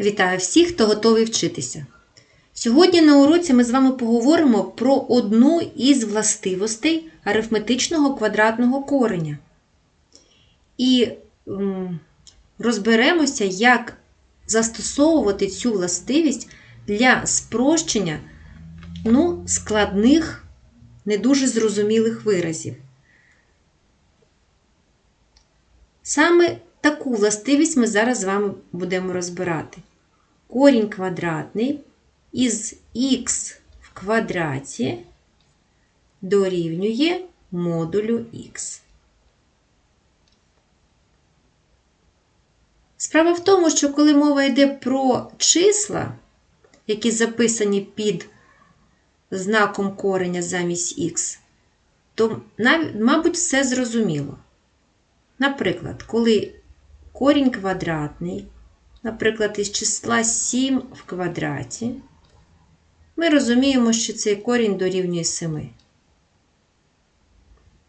Вітаю всіх, хто готовий вчитися. Сьогодні на уроці ми з вами поговоримо про одну із властивостей арифметичного квадратного кореня. І розберемося, як застосовувати цю властивість для спрощення ну, складних, не дуже зрозумілих виразів. Саме таку властивість ми зараз з вами будемо розбирати. Корінь квадратний із х в квадраті дорівнює модулю х. Справа в тому, що коли мова йде про числа, які записані під знаком кореня замість х, то, мабуть, все зрозуміло. Наприклад, коли корінь квадратний, наприклад, із числа 7 в квадраті, ми розуміємо, що цей корінь дорівнює 7.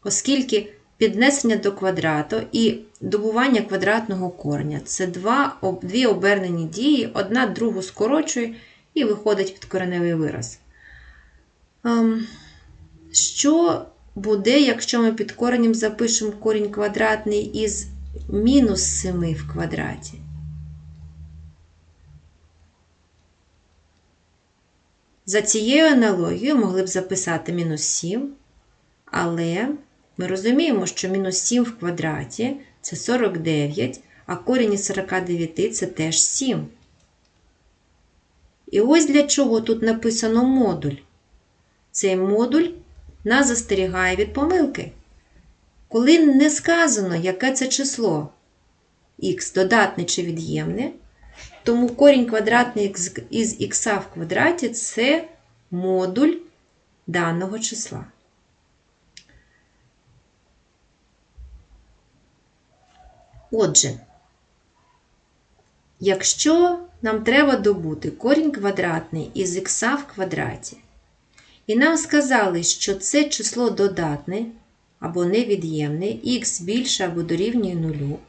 Оскільки піднесення до квадрату і добування квадратного кореня це два, дві обернені дії, одна другу скорочує і виходить підкореневий вираз. Ем, що буде, якщо ми під коренем запишемо корінь квадратний із мінус 7 в квадраті? За цією аналогією могли б записати мінус 7, але ми розуміємо, що мінус 7 в квадраті це 49, а корінь із 49 це теж 7. І ось для чого тут написано модуль. Цей модуль нас застерігає від помилки. Коли не сказано, яке це число х додатне чи від'ємне, тому корінь квадратний із х в квадраті це модуль даного числа. Отже, якщо нам треба добути корінь квадратний із х в квадраті, і нам сказали, що це число додатне або невід'ємне, х більше або дорівнює нулю,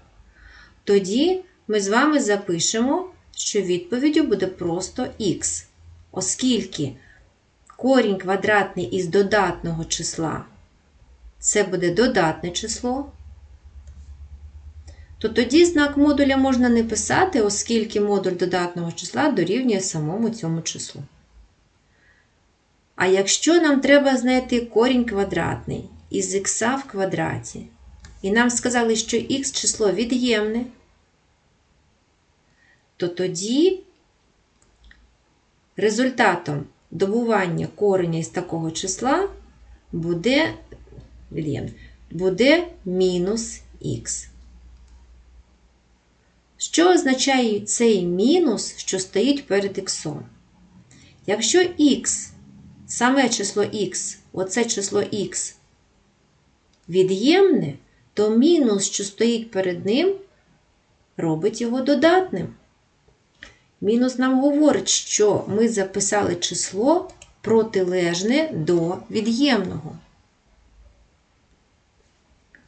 тоді ми з вами запишемо, що відповіддю буде просто х, оскільки корінь квадратний із додатного числа це буде додатне число, то тоді знак модуля можна не писати, оскільки модуль додатного числа дорівнює самому цьому числу. А якщо нам треба знайти корінь квадратний із х в квадраті, і нам сказали, що х число від'ємне, то тоді результатом добування кореня із такого числа буде, буде мінус х. Що означає цей мінус, що стоїть перед х? Якщо х саме число х, оце число х від'ємне, то мінус, що стоїть перед ним, робить його додатним. Мінус нам говорить, що ми записали число протилежне до від'ємного.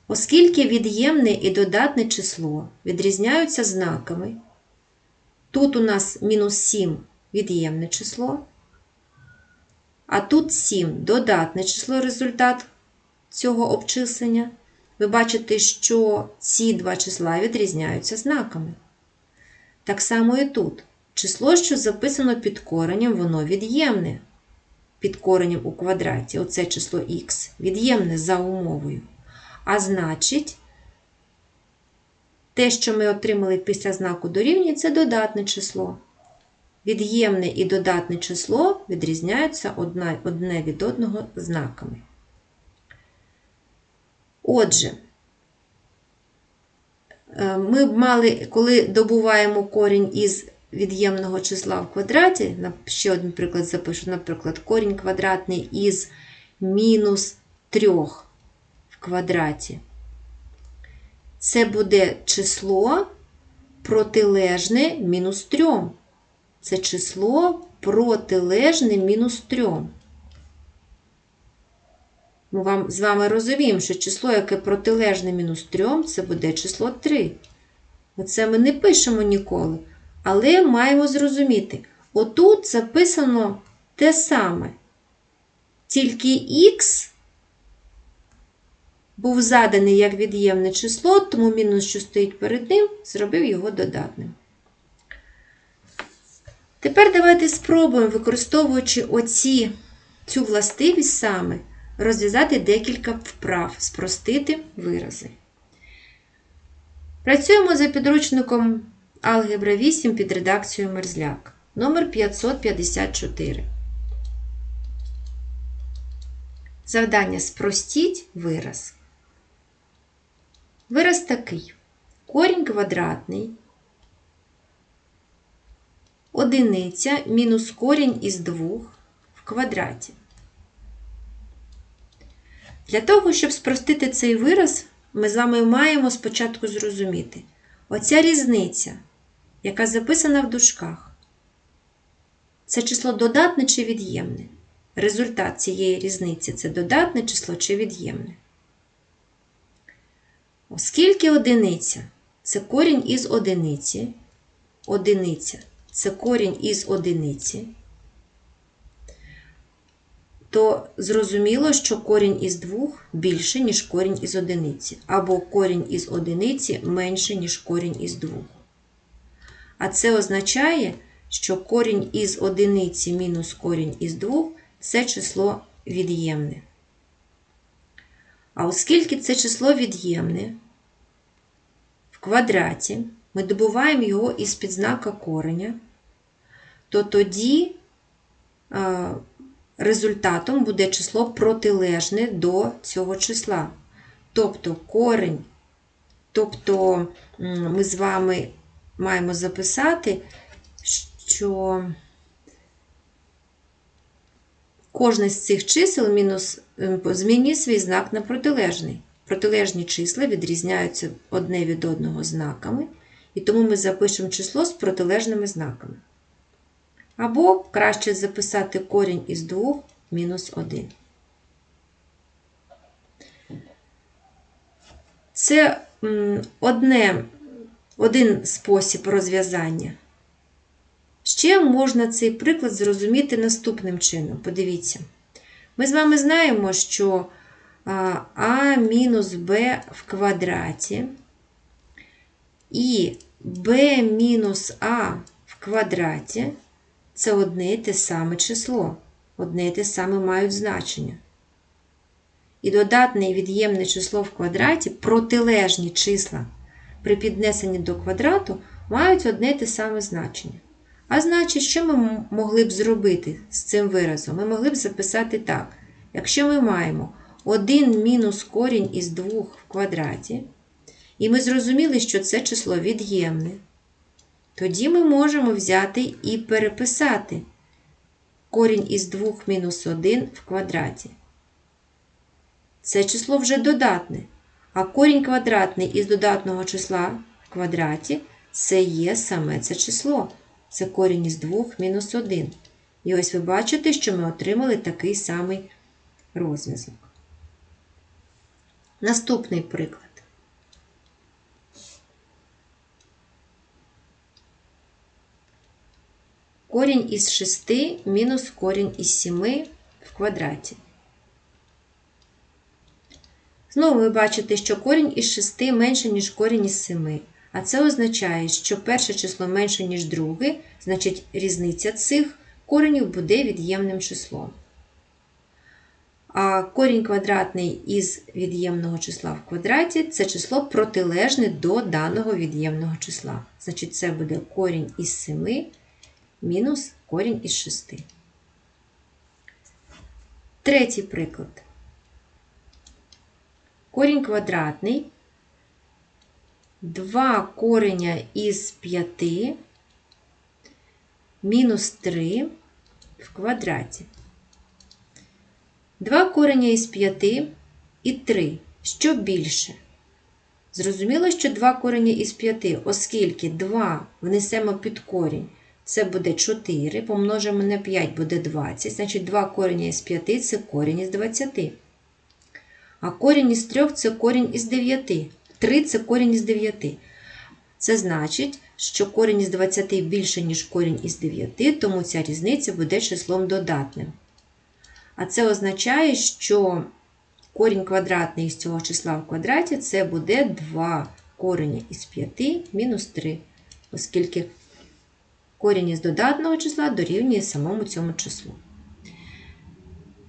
Оскільки від'ємне і додатне число відрізняються знаками, тут у нас мінус 7 від'ємне число, а тут 7 додатне число результат цього обчислення. Ви бачите, що ці два числа відрізняються знаками. Так само і тут. Число, що записано під коренем, воно від'ємне. Під коренем у квадраті, оце число х, від'ємне за умовою. А значить, те, що ми отримали після знаку дорівнює, це додатне число. Від'ємне і додатне число відрізняються одне від одного знаками. Отже, ми б мали, коли добуваємо корінь із від'ємного числа в квадраті, ще один приклад запишу, наприклад, корінь квадратний із мінус 3 в квадраті. Це буде число протилежне мінус 3. Це число протилежне мінус 3. Ми вам, з вами розуміємо, що число, яке протилежне мінус 3, це буде число 3. Оце ми не пишемо ніколи, Але маємо зрозуміти, отут записано те саме. Тільки х був заданий як від'ємне число, тому мінус, що стоїть перед ним, зробив його додатним. Тепер давайте спробуємо, використовуючи оці, цю властивість саме, розв'язати декілька вправ, спростити вирази. Працюємо за підручником Алгебра 8 під редакцією Мерзляк. Номер 554. Завдання спростіть вираз. Вираз такий. Корінь квадратний. Одиниця мінус корінь із 2 в квадраті. Для того, щоб спростити цей вираз, ми з вами маємо спочатку зрозуміти. Оця різниця, яка записана в дужках, це число додатне чи від'ємне. Результат цієї різниці це додатне число чи від'ємне. Оскільки одиниця це корінь із одиниці, одиниця це корінь із одиниці, то зрозуміло, що корінь із двох більше, ніж корінь із одиниці, або корінь із одиниці менше, ніж корінь із двох. А це означає, що корінь із одиниці мінус корінь із двох це число від'ємне. А оскільки це число від'ємне, в квадраті ми добуваємо його із підзнака кореня, то тоді результатом буде число протилежне до цього числа. Тобто корень, тобто ми з вами маємо записати, що кожне з цих чисел мінус змінює свій знак на протилежний. Протилежні числа відрізняються одне від одного знаками, і тому ми запишемо число з протилежними знаками. Або краще записати корінь із 2 мінус 1. Це одне, один спосіб розв'язання. Ще можна цей приклад зрозуміти наступним чином. Подивіться. Ми з вами знаємо, що а мінус b в квадраті і b мінус а в квадраті це одне і те саме число, одне і те саме мають значення. І додатне і від'ємне число в квадраті протилежні числа при піднесенні до квадрату мають одне і те саме значення. А значить, що ми могли б зробити з цим виразом? Ми могли б записати так. Якщо ми маємо 1 мінус корінь із 2 в квадраті, і ми зрозуміли, що це число від'ємне, тоді ми можемо взяти і переписати корінь із 2 мінус 1 в квадраті. Це число вже додатне, а корінь квадратний із додатного числа в квадраті це є саме це число. Це корінь із 2 мінус 1. І ось ви бачите, що ми отримали такий самий розв'язок. Наступний приклад. Корінь із 6 мінус корінь із 7 в квадраті. Знову ви бачите, що корінь із 6 менше, ніж корінь із 7. А це означає, що перше число менше, ніж друге, значить різниця цих коренів буде від'ємним числом. А корінь квадратний із від'ємного числа в квадраті це число протилежне до даного від'ємного числа. Значить, це буде корінь із 7 мінус корінь із 6. Третій приклад. Корінь квадратний. 2 кореня із 5 мінус 3 в квадраті. 2 кореня із 5 і 3. Що більше? Зрозуміло, що 2 корення із 5, оскільки 2 внесемо під корінь, це буде 4, помножимо на 5 буде 20, значить 2 корення із 5 це корінь із 20. А корінь із 3 це корінь із 9. 3 це корінь із 9. Це значить, що корінь із 20 більше, ніж корінь із 9, тому ця різниця буде числом додатним. А це означає, що корінь квадратний із цього числа в квадраті це буде 2 корення із 5 мінус 3, оскільки корінь із додатного числа дорівнює самому цьому числу.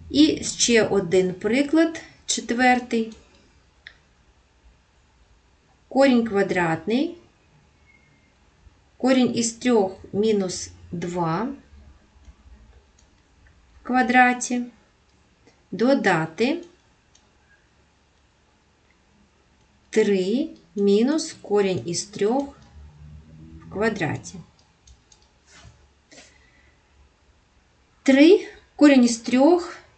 І ще один приклад, четвертий. Корінь квадратний. Корінь із 3 мінус 2 в квадраті. Додати 3 мінус корінь із 3 в квадраті. 3 корінь із 3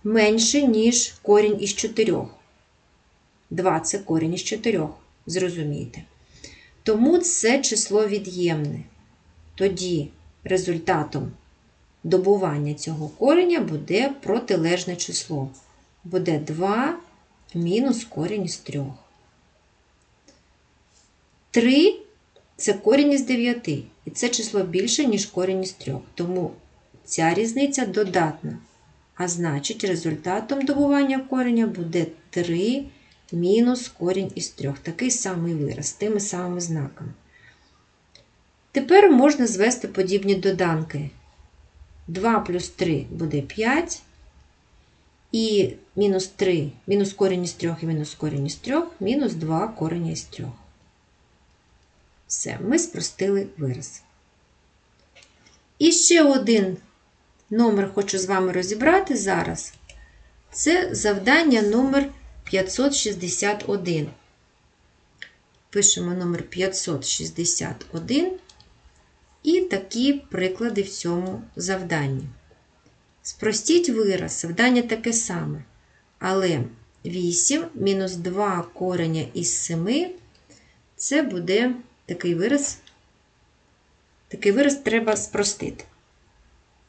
менше, ніж корінь із 4. 2 це корінь із 4. Зрозумієте. Тому це число від'ємне. Тоді результатом добування цього кореня буде протилежне число. Буде 2 мінус корінь із 3. 3 це корінь із 9. І це число більше, ніж корінь із 3. Тому ця різниця додатна. А значить, результатом добування кореня буде 3 мінус корінь із 3. Такий самий вираз, тими самими знаками. Тепер можна звести подібні доданки. 2 плюс 3 буде 5. І мінус 3, мінус корінь із 3 і мінус корінь із 3, мінус 2 корінь із 3. Все, ми спростили вираз. І ще один номер хочу з вами розібрати зараз. Це завдання номер 561. Пишемо номер 561 і такі приклади в цьому завданні. Спростіть вираз, завдання таке саме. Але 8 мінус 2 кореня із 7 це буде такий вираз. Такий вираз треба спростити.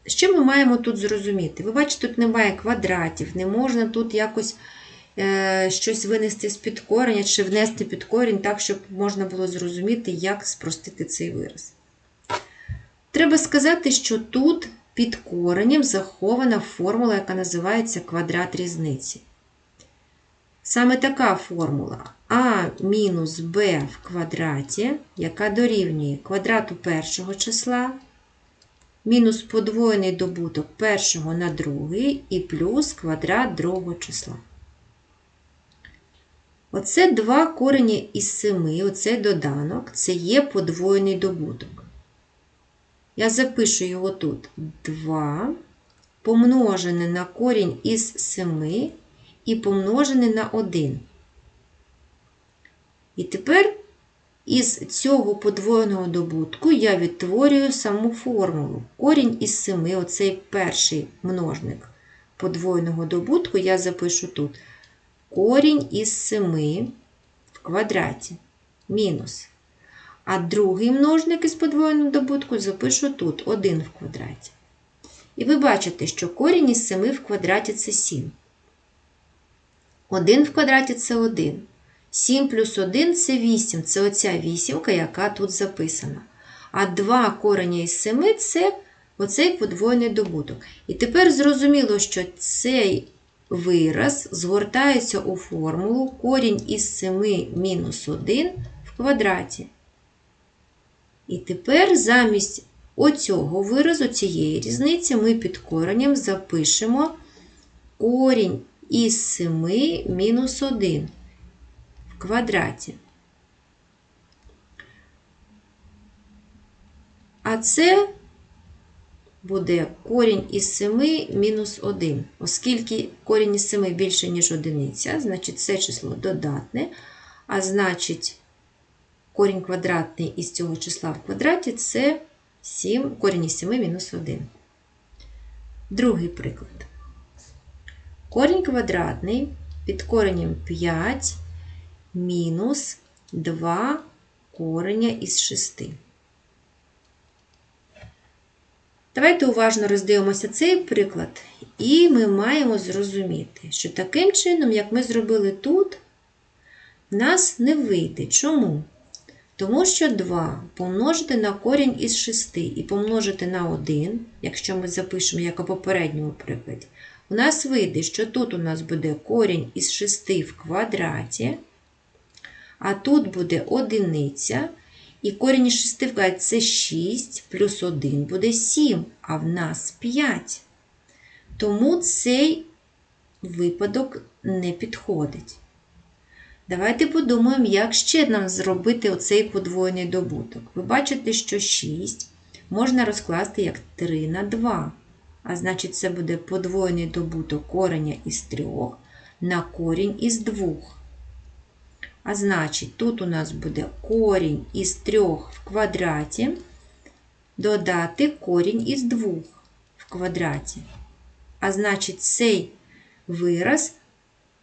Що ми маємо тут зрозуміти? Ви бачите, тут немає квадратів, не можна тут якось е, щось винести з під кореня чи внести під корінь так, щоб можна було зрозуміти, як спростити цей вираз. Треба сказати, що тут під коренем захована формула, яка називається квадрат різниці. Саме така формула а мінус b в квадраті, яка дорівнює квадрату першого числа, мінус подвоєний добуток першого на другий і плюс квадрат другого числа. Оце два корені із 7, оцей доданок, це є подвоєний добуток. Я запишу його тут 2 помножене на корінь із 7 і помножене на 1. І тепер із цього подвоєного добутку я відтворюю саму формулу. Корінь із 7, оцей перший множник подвоєного добутку, я запишу тут. Корінь із 7 в квадраті мінус. А другий множник із подвоєного добутку запишу тут 1 в квадраті. І ви бачите, що корінь із 7 в квадраті це 7. 1 в квадраті це 1. 7 плюс 1 це 8. Це оця вісімка, яка тут записана. А 2 корення із 7 це оцей подвоєний добуток. І тепер зрозуміло, що цей вираз згортається у формулу корінь із 7 мінус 1 в квадраті. І тепер замість оцього виразу, цієї різниці, ми під коренем запишемо корінь із 7 мінус 1 в квадраті. А це буде корінь із 7 мінус 1. Оскільки корінь із 7 більше, ніж одиниця, значить це число додатне, а значить, корінь квадратний із цього числа в квадраті це 7, корінь із 7 мінус 1. Другий приклад. Корінь квадратний під коренем 5 мінус 2 кореня із 6. Давайте уважно роздивимося цей приклад, і ми маємо зрозуміти, що таким чином, як ми зробили тут, в нас не вийде. Чому? Тому що 2 помножити на корінь із 6 і помножити на 1, якщо ми запишемо, як у попередньому прикладі, у нас вийде, що тут у нас буде корінь із 6 в квадраті, а тут буде одиниця, і корінь із 6 в це 6, плюс 1 буде 7, а в нас 5. Тому цей випадок не підходить. Давайте подумаємо, як ще нам зробити оцей подвоєний добуток. Ви бачите, що 6 можна розкласти як 3 на 2. А значить, це буде подвоєний добуток кореня із 3 на корінь із 2. А значить, тут у нас буде корінь із 3 в квадраті додати корінь із 2 в квадраті. А значить, цей вираз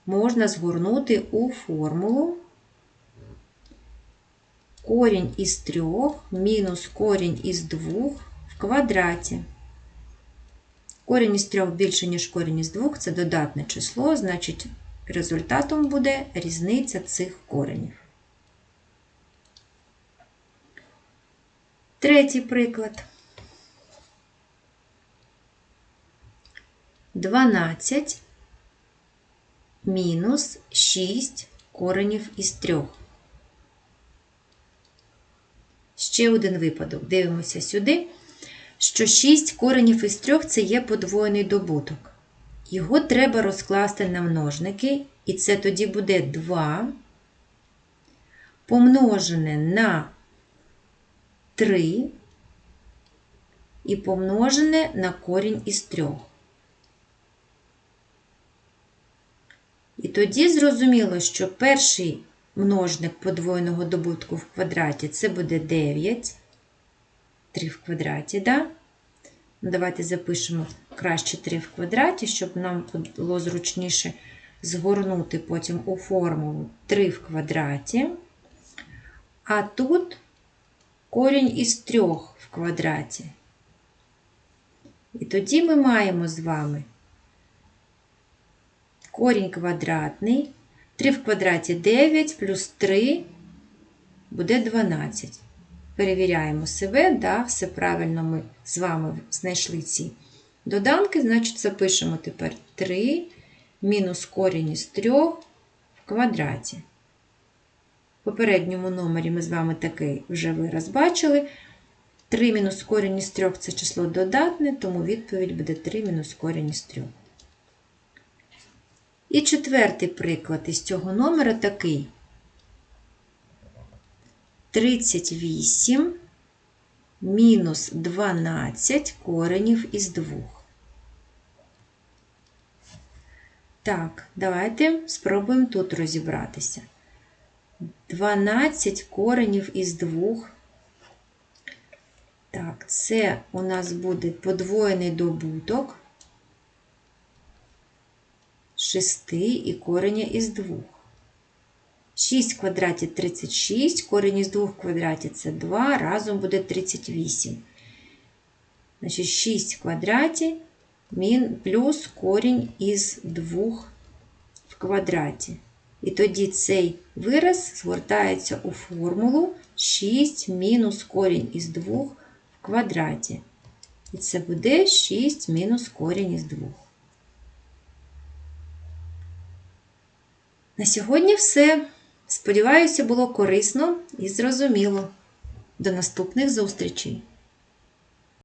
можна згорнути у формулу корінь із 3 мінус корінь із 2 в квадраті. Корінь із 3 більше, ніж корінь із 2 це додатне число, значить, результатом буде різниця цих коренів. Третій приклад. 12 мінус 6 коренів із 3. Ще один випадок. Дивимося сюди, що 6 коренів із 3 це є подвоєний добуток. Його треба розкласти на множники, і це тоді буде 2 помножене на 3 і помножене на корінь із 3. І тоді зрозуміло, що перший множник подвоєного добутку в квадраті це буде 9, 3 в квадраті, да? Ну, Давайте запишемо краще 3 в квадраті, щоб нам було зручніше згорнути потім у формулу 3 в квадраті. А тут корінь із 3 в квадраті. І тоді ми маємо з вами корінь квадратний. 3 в квадраті 9 плюс 3 буде 12. Перевіряємо себе, да, все правильно ми з вами знайшли ці доданки, значить, запишемо тепер 3 мінус корінь із 3 в квадраті. В попередньому номері ми з вами такий вже вираз бачили. 3 мінус корінь із 3 це число додатне, тому відповідь буде 3 мінус корінь із 3. І четвертий приклад із цього номера такий. 38 мінус 12 коренів із 2. Так, давайте спробуємо тут розібратися. 12 коренів із 2. Так, це у нас буде подвоєний добуток 6 і кореня із 2. 6 в квадраті 36, корінь із 2 в квадраті це 2, разом буде 38. Значить, 6 в квадраті плюс корінь із 2 в квадраті. І тоді цей вираз згортається у формулу 6 мінус корінь із 2 в квадраті. І це буде 6 мінус корінь із 2. На сьогодні все. Сподіваюся, було корисно і зрозуміло. До наступних зустрічей!